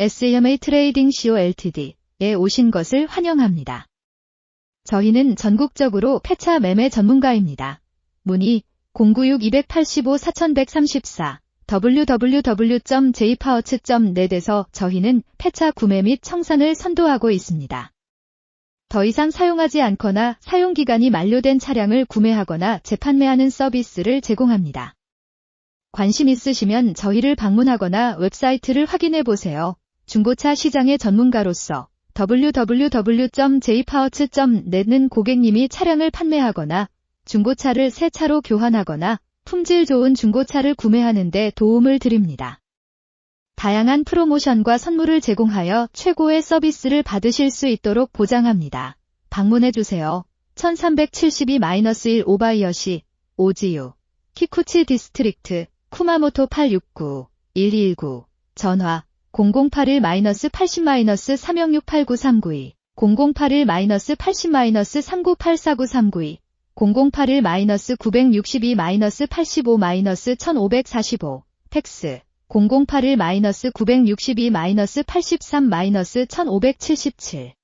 SMA 트레이딩 CO LTD에 오신 것을 환영합니다. 저희는 전국적으로 폐차 매매 전문가입니다. 문의 096-285-4134 www.jpouch.net에서 저희는 폐차 구매 및 청산을 선도하고 있습니다. 더 이상 사용하지 않거나 사용기간이 만료된 차량을 구매하거나 재판매하는 서비스를 제공합니다. 관심 있으시면 저희를 방문하거나 웹사이트를 확인해 보세요. 중고차 시장의 전문가로서 www.jpouch.net는 고객님이 차량을 판매하거나 중고차를 새 차로 교환하거나 품질 좋은 중고차를 구매하는 데 도움을 드립니다. 다양한 프로모션과 선물을 제공하여 최고의 서비스를 받으실 수 있도록 보장합니다. 방문해주세요. 1372-1 오바이어시, 오지유, 키쿠치 디스트릭트, 쿠마모토 869-1219, 전화 0081-80-30689392, 0081-80-39849392, 0081-962-85-1545, 텍스, 0081-962-83-1577